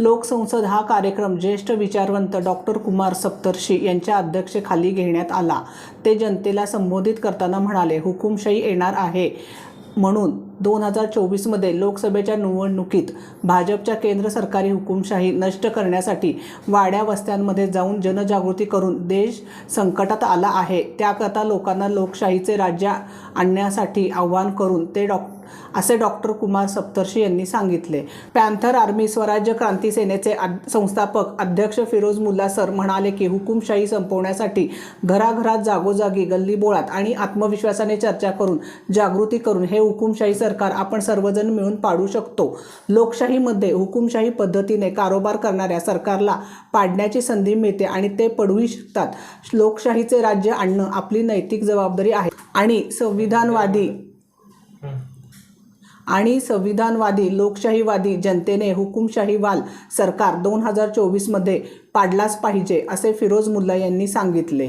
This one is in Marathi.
लोकसंसद हा कार्यक्रम ज्येष्ठ विचारवंत डॉक्टर कुमार सप्तर्षी यांच्या अध्यक्षतेखाली घेण्यात आला. ते जनतेला संबोधित करताना म्हणाले हुकुमशाही येणार आहे म्हणून दोन हजार चोवीसमध्ये लोकसभेच्या निवडणुकीत भाजपच्या केंद्र सरकारी हुकुमशाही नष्ट करण्यासाठी वाड्या वस्त्यांमध्ये जाऊन जनजागृती करून देश संकटात आला आहे. त्याकरता लोकांना लोकशाहीचे राज्य आणण्यासाठी आव्हान करून ते डॉ असे डॉक्टर कुमार सप्तर्षी यांनी सांगितले. पॅन्थर आर्मी स्वराज्य क्रांती सेनेचे संस्थापक अध्यक्ष फिरोज मुल्ला सर म्हणाले की हुकुमशाही संपवण्यासाठी घराघरात जागोजागी गल्लीबोळात आणि आत्मविश्वासाने चर्चा करून जागृती करून हे हुकुमशाही सरकार आपण सर्वजण मिळून पाडू शकतो. लोकशाहीमध्ये हुकुमशाही पद्धतीने कारोबार करणाऱ्या सरकारला पाडण्याची संधी मिळते आणि ते पडूही शकतात. लोकशाहीचे राज्य आणणं आपली नैतिक जबाबदारी आहे. आणि संविधानवादी आणि संविधानवादी लोकशाहीवादी जनतेने हुकुमशाहीवाल सरकार दोन हजार चोवीसमध्ये पाडलाच पाहिजे असे फिरोज मुल्ला यांनी सांगितले.